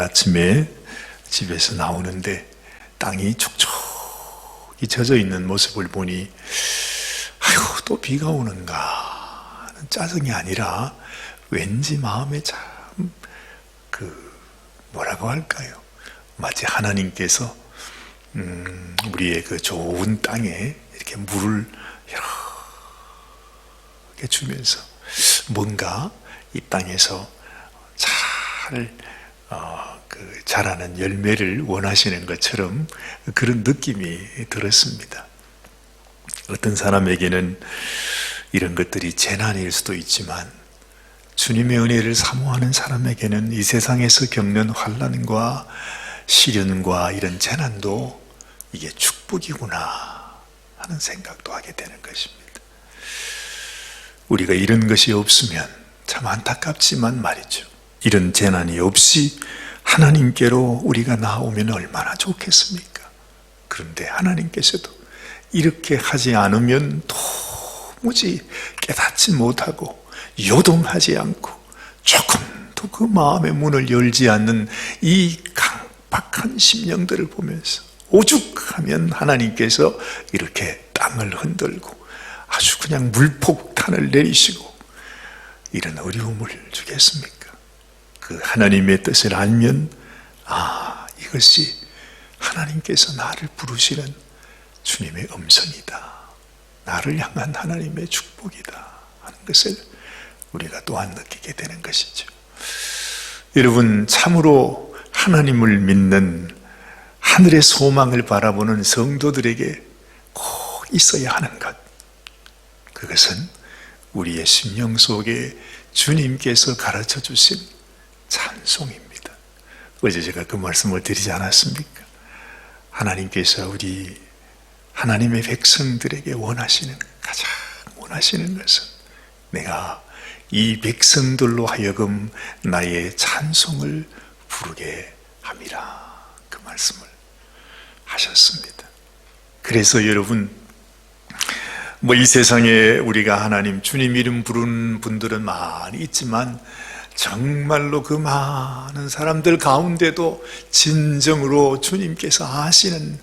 그날 아침에 집에서 나오는데 땅이 촉촉이 젖어 있는 모습을 보니 아이고 또 비가 오는가 짜증이 아니라 왠지 마음에 참 그 뭐라고 할까요? 마치 하나님께서 음, 우리의 그 좋은 땅에 이렇게 물을 이렇게 주면서 뭔가 이 땅에서 잘 어, 그 자라는 열매를 원하시는 것처럼 그런 느낌이 들었습니다. 어떤 사람에게는 이런 것들이 재난일 수도 있지만 주님의 은혜를 사모하는 사람에게는 이 세상에서 겪는 환란과 시련과 이런 재난도 이게 축복이구나 하는 생각도 하게 되는 것입니다. 우리가 이런 것이 없으면 참 안타깝지만 말이죠. 이런 재난이 없이 하나님께로 우리가 나오면 얼마나 좋겠습니까? 그런데 하나님께서도 이렇게 하지 않으면 도무지 깨닫지 못하고 요동하지 않고 조금도 그 마음의 문을 열지 않는 이 강박한 심령들을 보면서 오죽하면 하나님께서 이렇게 땅을 흔들고 아주 그냥 물폭탄을 내리시고 이런 어려움을 주겠습니까? 그 하나님의 뜻을 알면 아 이것이 하나님께서 나를 부르시는 주님의 음성이다. 나를 향한 하나님의 축복이다 하는 것을 우리가 또한 느끼게 되는 것이죠. 여러분 참으로 하나님을 믿는 하늘의 소망을 바라보는 성도들에게 꼭 있어야 하는 것. 그것은 우리의 심령 속에 주님께서 가르쳐 주신 찬송입니다. 어제 제가 그 말씀을 드리지 않았습니까? 하나님께서 우리 하나님의 백성들에게 원하시는 가장 원하시는 것은 내가 이 백성들로 하여금 나의 찬송을 부르게 함이라 그 말씀을 하셨습니다. 그래서 여러분 뭐 이 세상에 우리가 하나님 주님 이름 부르는 분들은 많이 있지만 정말로 그 많은 사람들 가운데도 진정으로 주님께서 아시는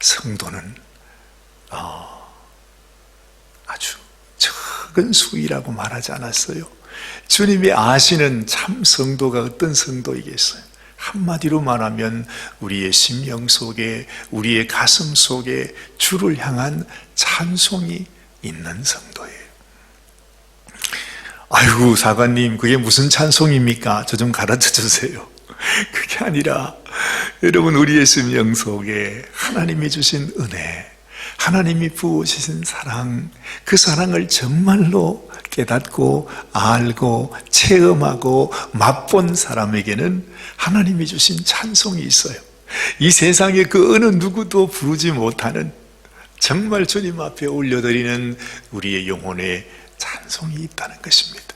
성도는 어, 아주 적은 수이라고 말하지 않았어요. 주님이 아시는 참 성도가 어떤 성도이겠어요? 한마디로 말하면 우리의 심령 속에, 우리의 가슴 속에 주를 향한 찬송이 있는 성도예요. 아이고, 사관님, 그게 무슨 찬송입니까? 저 좀 가르쳐 주세요. 그게 아니라, 여러분, 우리의 심령 속에 하나님이 주신 은혜, 하나님이 부어주신 사랑, 그 사랑을 정말로 깨닫고 알고 체험하고 맛본 사람에게는 하나님이 주신 찬송이 있어요. 이 세상에 그 어느 누구도 부르지 못하는 정말 주님 앞에 올려드리는 우리의 영혼의 찬송이 있다는 것입니다.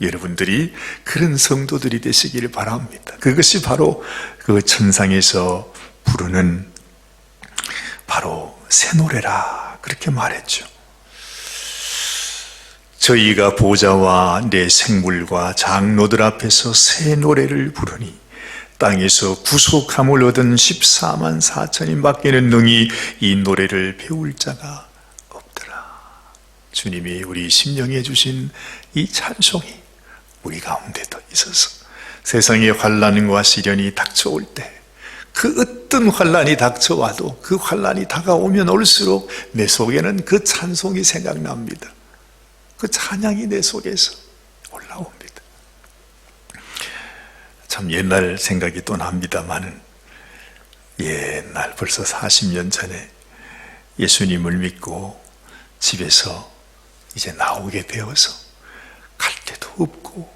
여러분들이 그런 성도들이 되시기를 바랍니다. 그것이 바로 그 천상에서 부르는 바로 새 노래라 그렇게 말했죠. 저희가 보좌와 내 생물과 장로들 앞에서 새 노래를 부르니 땅에서 구속함을 얻은 14만 4천인 밖에는 능히 이 노래를 배울 자가. 주님이 우리 심령에 주신 이 찬송이 우리 가운데도 있어서 세상의 환란과 시련이 닥쳐올 때 그 어떤 환란이 닥쳐와도 그 환란이 다가오면 올수록 내 속에는 그 찬송이 생각납니다. 그 찬양이 내 속에서 올라옵니다. 참 옛날 생각이 또 납니다만은 옛날 벌써 40년 전에 예수님을 믿고 집에서 이제 나오게 되어서 갈 데도 없고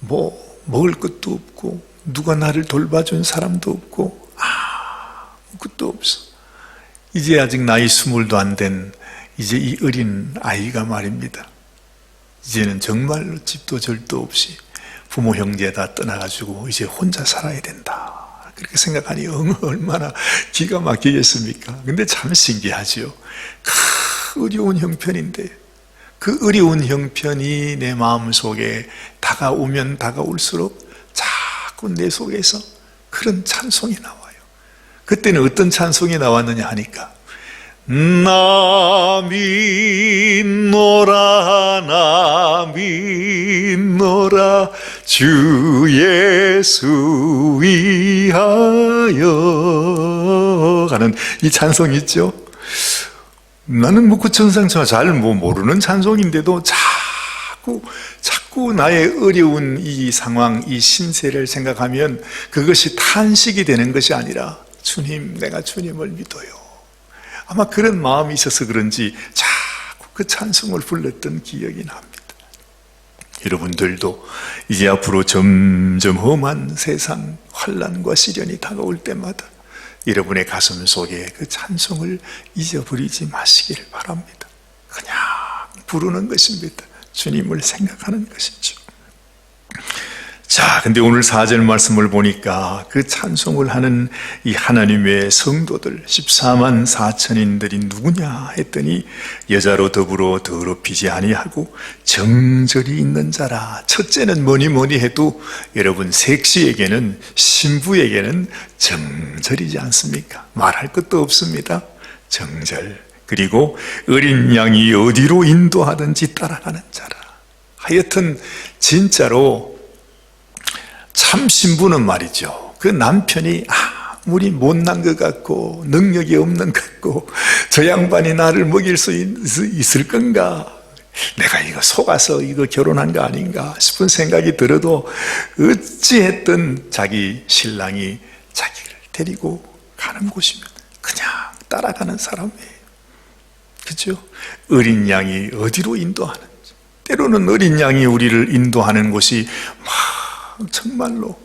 뭐 먹을 것도 없고 누가 나를 돌봐준 사람도 없고 아무것도 없어. 이제 아직 나이 스물도 안 된 이제 이 어린 아이가 말입니다. 이제는 정말로 집도 절도 없이 부모 형제 다 떠나가지고 이제 혼자 살아야 된다. 그렇게 생각하니 얼마나 기가 막히겠습니까? 근데 참 신기하죠. 그 어려운 형편인데 그 어려운 형편이 내 마음 속에 다가오면 다가올수록 자꾸 내 속에서 그런 찬송이 나와요. 그때는 어떤 찬송이 나왔느냐 하니까 나 믿노라 나 믿노라 주 예수 위하여 하는 이 찬송이 있죠. 나는 뭐 구천상처 잘뭐 모르는 찬송인데도 자꾸 자꾸 나의 어려운 이 상황, 이 신세를 생각하면 그것이 탄식이 되는 것이 아니라 주님, 내가 주님을 믿어요. 아마 그런 마음이 있어서 그런지 자꾸 그 찬송을 불렀던 기억이 납니다. 여러분들도 이제 앞으로 점점 험한 세상 환란과 시련이 다가올 때마다 여러분의 가슴 속에 그 찬송을 잊어버리지 마시기를 바랍니다. 그냥 부르는 것입니다. 주님을 생각하는 것이죠. 자, 근데 오늘 사절 말씀을 보니까 그 찬송을 하는 이 하나님의 성도들 14만 4천인들이 누구냐 했더니 여자로 더불어 더럽히지 아니하고 정절이 있는 자라. 첫째는 뭐니 뭐니 해도 여러분 색시에게는 신부에게는 정절이지 않습니까? 말할 것도 없습니다. 정절. 그리고 어린 양이 어디로 인도하든지 따라가는 자라. 하여튼 진짜로 참 신부는 말이죠. 그 남편이 아무리 못난 것 같고 능력이 없는 것 같고 저 양반이 나를 먹일 수 있, 을 건가? 내가 이거 속아서 이거 결혼한 거 아닌가 싶은 생각이 들어도 어찌했든 자기 신랑이 자기를 데리고 가는 곳이면 그냥 따라가는 사람이에요. 그죠? 어린 양이 어디로 인도하는지. 때로는 어린 양이 우리를 인도하는 곳이 막 정말로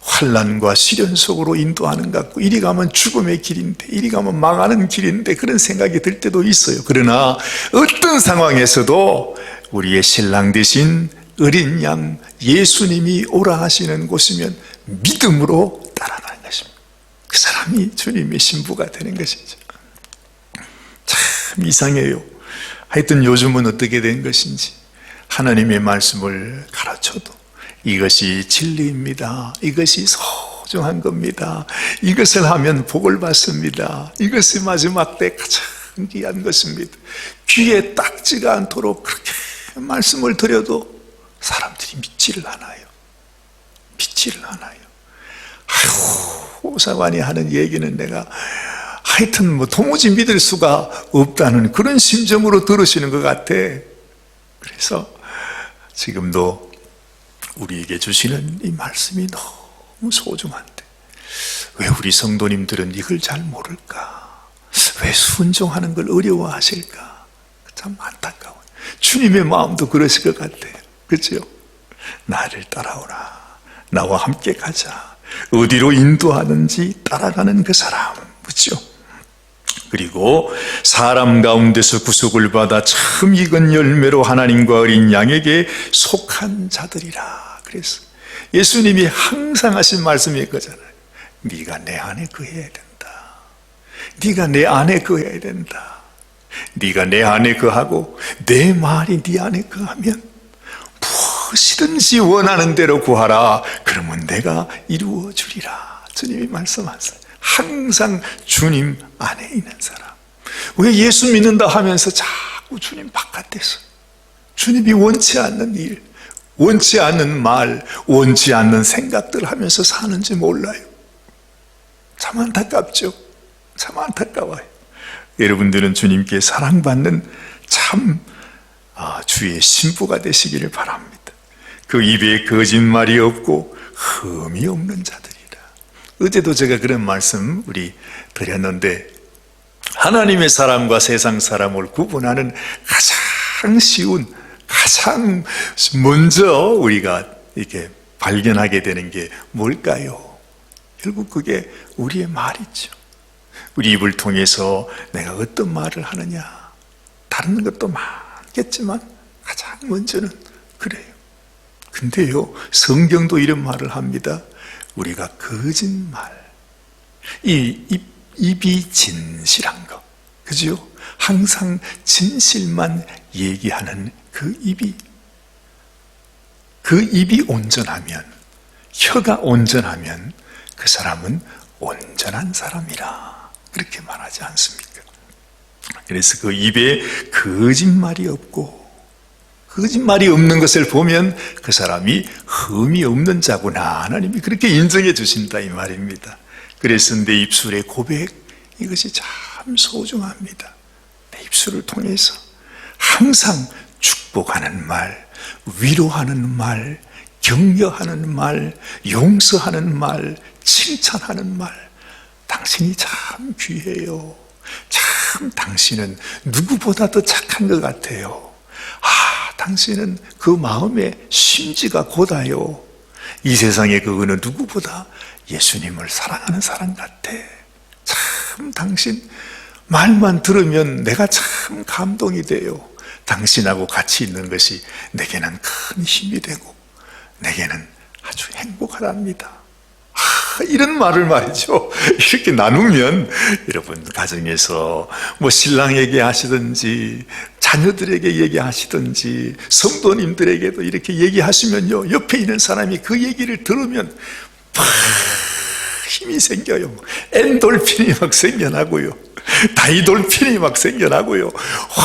환란과 시련 속으로 인도하는 것 같고 이리 가면 죽음의 길인데 이리 가면 망하는 길인데 그런 생각이 들 때도 있어요. 그러나 어떤 상황에서도 우리의 신랑 대신 어린 양 예수님이 오라 하시는 곳이면 믿음으로 따라가는 것입니다. 그 사람이 주님의 신부가 되는 것이죠. 참 이상해요. 하여튼 요즘은 어떻게 된 것인지 하나님의 말씀을 가르쳐도 이것이 진리입니다. 이것이 소중한 겁니다. 이것을 하면 복을 받습니다. 이것이 마지막 때 가장 귀한 것입니다. 귀에 딱지가 않도록 그렇게 말씀을 드려도 사람들이 믿지를 않아요. 믿지를 않아요. 아휴, 오사관이 하는 얘기는 내가 하여튼 뭐 도무지 믿을 수가 없다는 그런 심정으로 들으시는 것 같아. 그래서 지금도 우리에게 주시는 이 말씀이 너무 소중한데 왜 우리 성도님들은 이걸 잘 모를까? 왜 순종하는 걸 어려워하실까? 참 안타까워요. 주님의 마음도 그러실 것 같아요. 그렇죠? 나를 따라오라. 나와 함께 가자. 어디로 인도하는지 따라가는 그 사람. 그렇죠? 그리고 사람 가운데서 구속을 받아 참 익은 열매로 하나님과 어린 양에게 속한 자들이라 그래서 예수님이 항상 하신 말씀이 거잖아요. 네가 내 안에 거해야 된다. 네가 내 안에 거해야 된다. 네가 내 안에 거하고 내 말이 네 안에 거하면 무엇이든지 원하는 대로 구하라. 그러면 내가 이루어 주리라. 주님이 말씀하세요 항상 주님 안에 있는 사람. 왜 예수 믿는다 하면서 자꾸 주님 바깥에서 주님이 원치 않는 일, 원치 않는 말, 원치 않는 생각들 하면서 사는지 몰라요. 참 안타깝죠. 참 안타까워요. 여러분들은 주님께 사랑받는 참 아, 주의 신부가 되시기를 바랍니다. 그 입에 거짓말이 없고 흠이 없는 자들. 어제도 제가 그런 말씀 우리 드렸는데 하나님의 사람과 세상 사람을 구분하는 가장 쉬운 가장 먼저 우리가 이렇게 발견하게 되는 게 뭘까요? 결국 그게 우리의 말이죠. 우리 입을 통해서 내가 어떤 말을 하느냐. 다른 것도 많겠지만 가장 먼저는 그래요. 근데요, 성경도 이런 말을 합니다. 우리가 거짓말, 이 입, 입이 진실한 것, 그죠? 항상 진실만 얘기하는 그 입이, 그 입이 온전하면, 혀가 온전하면 그 사람은 온전한 사람이라 그렇게 말하지 않습니까? 그래서 그 입에 거짓말이 없고 거짓말이 없는 것을 보면 그 사람이 흠이 없는 자구나 하나님이 그렇게 인정해 주신다 이 말입니다. 그래서 내 입술의 고백 이것이 참 소중합니다. 내 입술을 통해서 항상 축복하는 말, 위로하는 말, 격려하는 말, 용서하는 말, 칭찬하는 말, 당신이 참 귀해요. 참 당신은 누구보다 더 착한 것 같아요. 아, 당신은 그 마음의 심지가 고다요. 이 세상에 그 어느 누구보다 예수님을 사랑하는 사람 같아. 참 당신 말만 들으면 내가 참 감동이 돼요. 당신하고 같이 있는 것이 내게는 큰 힘이 되고 내게는 아주 행복하답니다. 아, 이런 말을 말이죠. 이렇게 나누면 여러분 가정에서 뭐 신랑에게 하시든지 자녀들에게 얘기하시든지 성도님들에게도 이렇게 얘기하시면요 옆에 있는 사람이 그 얘기를 들으면 팍 힘이 생겨요. 엔돌핀이 막 생겨나고요. 다이돌핀이 막 생겨나고요. 와,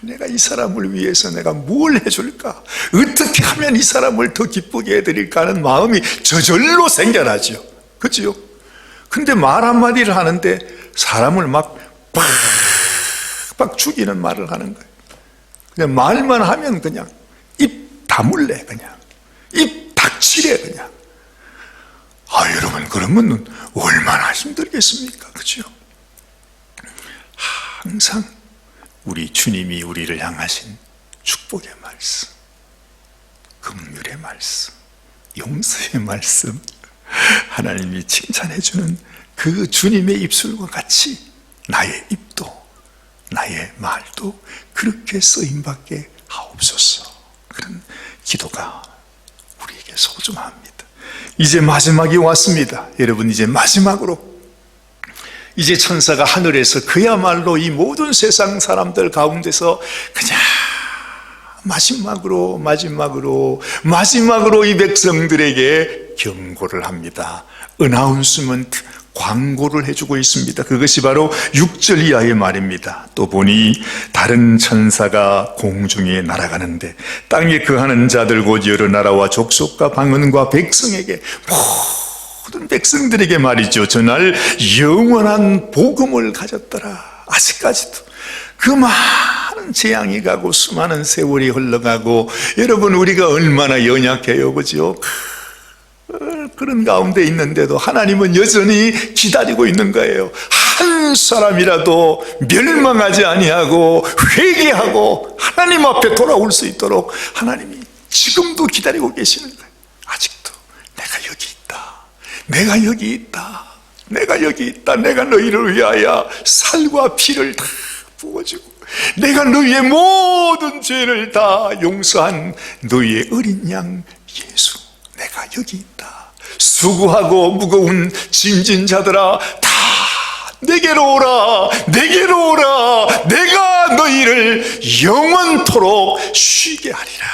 내가 이 사람을 위해서 내가 뭘 해줄까? 어떻게 하면 이 사람을 더 기쁘게 해드릴까 하는 마음이 저절로 생겨나죠. 그죠? 근데 말 한마디를 하는데 사람을 막 빡빡 죽이는 말을 하는 거예요. 그냥 말만 하면 그냥 입 다물래, 그냥. 입 닥치래, 그냥. 아, 여러분, 그러면 얼마나 힘들겠습니까? 그죠? 항상 우리 주님이 우리를 향하신 축복의 말씀, 긍휼의 말씀, 용서의 말씀, 하나님이 칭찬해 주는 그 주님의 입술과 같이 나의 입도, 나의 말도 그렇게 쓰임받게 하옵소서. 그런 기도가 우리에게 소중합니다. 이제 마지막이 왔습니다. 여러분, 이제 마지막으로 이제 천사가 하늘에서 그야말로 이 모든 세상 사람들 가운데서 그냥 마지막으로 마지막으로 마지막으로 이 백성들에게 경고를 합니다. 어나운스먼트 광고를 해주고 있습니다. 그것이 바로 6절 이하의 말입니다. 또 보니 다른 천사가 공중에 날아가는데 땅에 거하는 자들 곧 여러 나라와 족속과 방언과 백성에게 모든 백성들에게 말이죠. 저날 영원한 복음을 가졌더라. 아직까지도 그 많은 재앙이 가고 수많은 세월이 흘러가고 여러분 우리가 얼마나 연약해요. 그죠? 그런 가운데 있는데도 하나님은 여전히 기다리고 있는 거예요. 한 사람이라도 멸망하지 아니하고 회개하고 하나님 앞에 돌아올 수 있도록 하나님이 지금도 기다리고 계시는 거예요. 아직도 내가 여기. 내가 여기 있다. 내가 여기 있다. 내가 너희를 위하여 살과 피를 다 부어주고 내가 너희의 모든 죄를 다 용서한 너희의 어린 양 예수. 내가 여기 있다. 수고하고 무거운 짐진 자들아 다 내게로 오라 내게로 오라 내가 너희를 영원토록 쉬게 하리라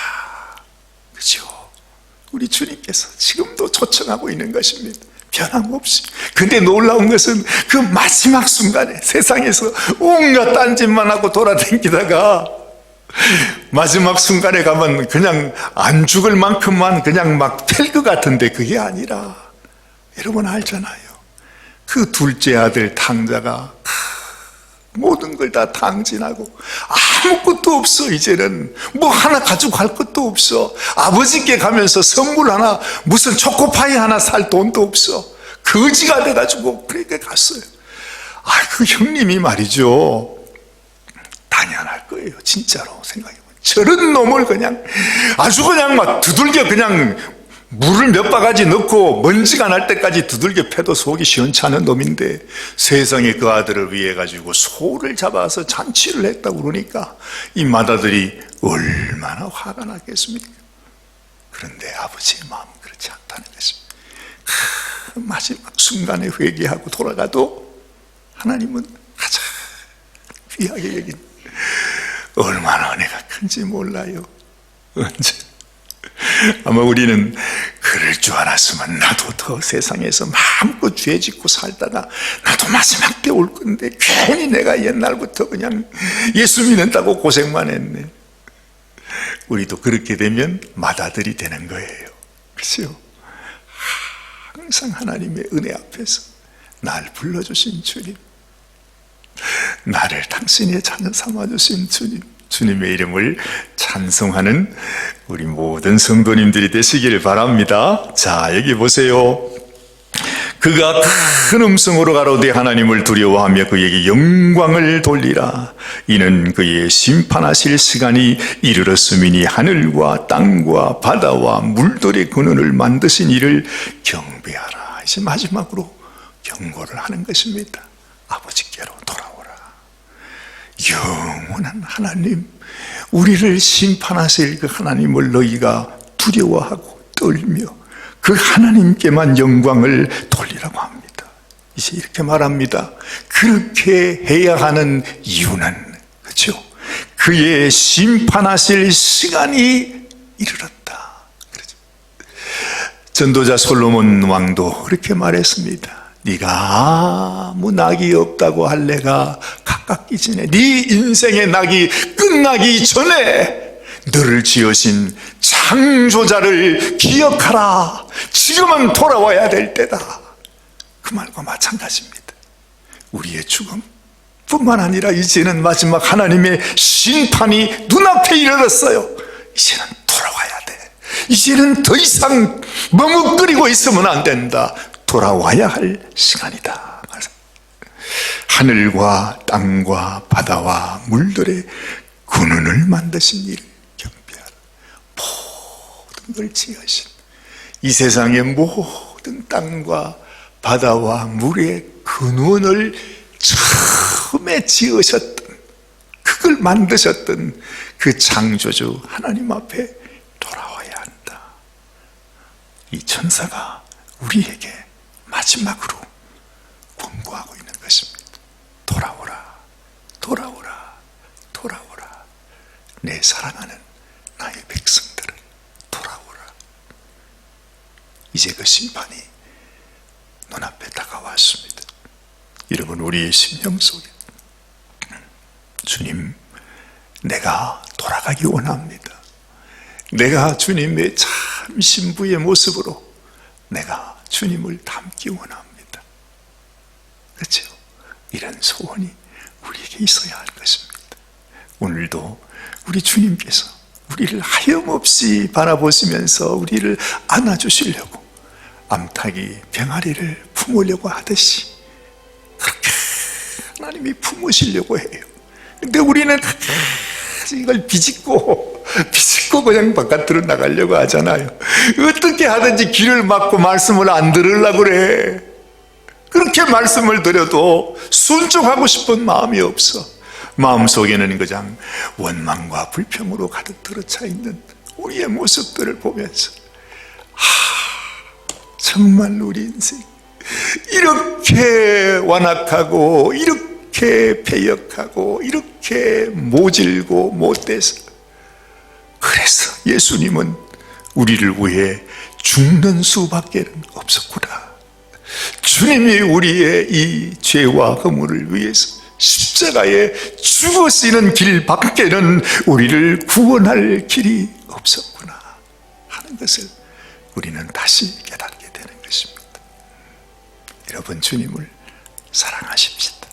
우리 주님께서 지금도 초청하고 있는 것입니다 변함없이 근데 놀라운 것은 그 마지막 순간에 세상에서 온갖 딴짓만 하고 돌아다니다가 마지막 순간에 가면 그냥 안 죽을 만큼만 그냥 막팰것 같은데 그게 아니라 여러분 알잖아요. 그 둘째 아들 탕자가 모든 걸다 탕진하고 아무것도 없어 이제는 뭐 하나 가지고 갈 것도 없어 아버지께 가면서 선물 하나 무슨 초코파이 하나 살 돈도 없어 거지가 돼가지고 그렇게 갔어요 아그 형님이 말이죠 당연할 거예요. 진짜로 생각해보면. 저런 놈을 그냥 아주 그냥 막 두들겨 그냥 물을 몇 바가지 넣고 먼지가 날 때까지 두들겨 패도 속이 시원찮은 놈인데 세상에 그 아들을 위해 가지고 소를 잡아서 잔치를 했다고 그러니까 이 맏아들이 얼마나 화가 났겠습니까? 그런데 아버지의 마음은 그렇지 않다는 것입니다. 그 마지막 순간에 회개하고 돌아가도 하나님은 가장 귀하게 여긴 얼마나 은혜가 큰지 몰라요. 언제? 아마 우리는 그럴 줄 알았으면 나도 더 세상에서 마음껏 죄 짓고 살다가 나도 마지막 때 올 건데 괜히 내가 옛날부터 그냥 예수 믿는다고 고생만 했네. 우리도 그렇게 되면 맏아들이 되는 거예요. 그렇죠? 항상 하나님의 은혜 앞에서 날 불러주신 주님, 나를 당신의 자녀 삼아주신 주님, 주님의 이름을 찬송하는 우리 모든 성도님들이 되시길 바랍니다. 자, 여기 보세요. 그가 큰 음성으로 가로되 하나님을 두려워하며 그에게 영광을 돌리라. 이는 그의 심판하실 시간이 이르렀음이니 하늘과 땅과 바다와 물들의 근원을 만드신 이를 경배하라. 이제 마지막으로 경고를 하는 것입니다. 아버지께로 돌아오라. 영원한 하나님, 우리를 심판하실 그 하나님을 너희가 두려워하고 떨며 그 하나님께만 영광을 돌리라고 합니다. 이제 이렇게 말합니다. 그렇게 해야 하는 이유는 그렇죠? 그의 심판하실 시간이 이르렀다. 그렇죠? 전도자 솔로몬 왕도 그렇게 말했습니다. 네가 아무 낙이 없다고 할래가 가깝기 전에 네 인생의 낙이 끝나기 전에 너를 지으신 창조자를 기억하라. 지금은 돌아와야 될 때다. 그 말과 마찬가지입니다. 우리의 죽음 뿐만 아니라 이제는 마지막 하나님의 심판이 눈앞에 이르렀어요. 이제는 돌아와야 돼. 이제는 더 이상 머뭇거리고 있으면 안 된다. 돌아와야 할 시간이다. 하늘과 땅과 바다와 물들의 근원을 만드신 일 경배하라. 모든 걸 지으신 이 세상의 모든 땅과 바다와 물의 근원을 처음에 지으셨던 그걸 만드셨던 그 창조주 하나님 앞에 돌아와야 한다. 이 천사가 우리에게 마지막으로 권고하고. 돌아오라, 돌아오라, 돌아오라. 내 사랑하는 나의 백성들을 돌아오라. 이제 그 심판이 눈앞에 다가왔습니다. 여러분, 우리의 심령 속에 주님, 내가 돌아가기 원합니다. 내가 주님의 참 신부의 모습으로 내가 주님을 닮기 원합니다. 이런 소원이 우리에게 있어야 할 것입니다. 오늘도 우리 주님께서 우리를 하염없이 바라보시면서 우리를 안아주시려고 암탉이 병아리를 품으려고 하듯이 그렇게 하나님이 품으시려고 해요. 근데 우리는 이걸 비집고 비집고 그냥 바깥으로 나가려고 하잖아요. 어떻게 하든지 길을 막고 말씀을 안 들으려고 그래. 그렇게 말씀을 드려도 순종하고 싶은 마음이 없어. 마음속에는 그냥 원망과 불평으로 가득 들어차 있는 우리의 모습들을 보면서 하, 정말 우리 인생 이렇게 완악하고 이렇게 배역하고 이렇게 모질고 못돼서 그래서 예수님은 우리를 위해 죽는 수밖에는 없었구나. 주님이 우리의 이 죄와 허물을 위해서 십자가에 죽으시는 길 밖에는 우리를 구원할 길이 없었구나 하는 것을 우리는 다시 깨닫게 되는 것입니다. 여러분 주님을 사랑하십시다.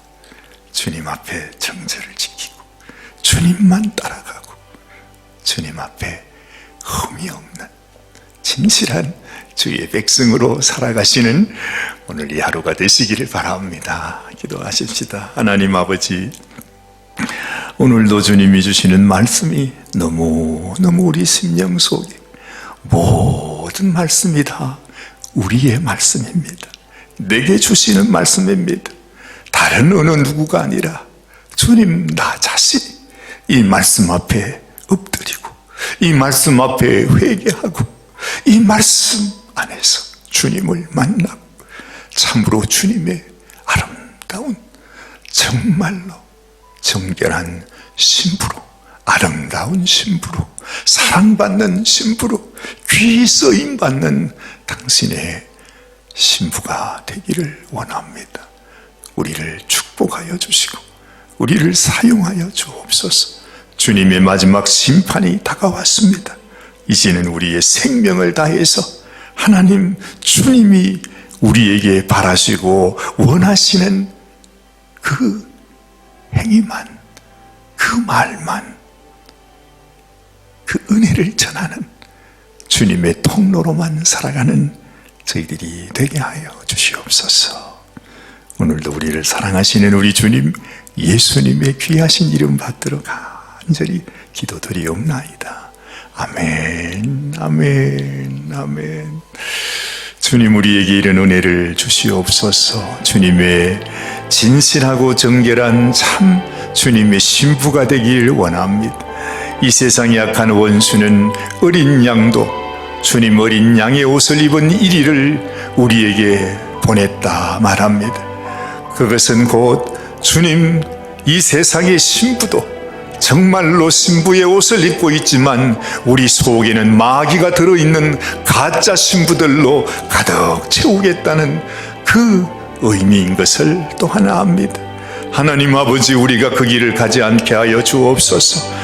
주님 앞에 정절을 지키고 주님만 따라가고 주님 앞에 흠이 없는 진실한 주의 백성으로 살아가시는 오늘 이 하루가 되시기를 바랍니다. 기도하십시다. 하나님 아버지, 오늘도 주님이 주시는 말씀이 너무너무 우리 심령 속에 모든 말씀이 다 우리의 말씀입니다. 내게 주시는 말씀입니다. 다른 어느 누구가 아니라 주님 나 자신이 이 말씀 앞에 엎드리고 이 말씀 앞에 회개하고 이 말씀 안에서 주님을 만나고 참으로 주님의 아름다운 정말로 정결한 신부로 아름다운 신부로 사랑받는 신부로 귀 쓰임 받는 당신의 신부가 되기를 원합니다. 우리를 축복하여 주시고 우리를 사용하여 주옵소서. 주님의 마지막 심판이 다가왔습니다. 이제는 우리의 생명을 다해서 하나님 주님이 우리에게 바라시고 원하시는 그 행위만, 그 말만, 그 은혜를 전하는 주님의 통로로만 살아가는 저희들이 되게 하여 주시옵소서. 오늘도 우리를 사랑하시는 우리 주님 예수님의 귀하신 이름 받들어 간절히 기도드리옵나이다. 아멘, 아멘, 아멘. 주님 우리에게 이런 은혜를 주시옵소서. 주님의 진실하고 정결한 참 주님의 신부가 되길 원합니다. 이 세상에 약한 원수는 어린 양도 주님 어린 양의 옷을 입은 이리를 우리에게 보냈다 말합니다. 그것은 곧 주님 이 세상의 신부도 정말로 신부의 옷을 입고 있지만 우리 속에는 마귀가 들어있는 가짜 신부들로 가득 채우겠다는 그 의미인 것을 또 하나 압니다. 하나님 아버지 우리가 그 길을 가지 않게 하여 주옵소서.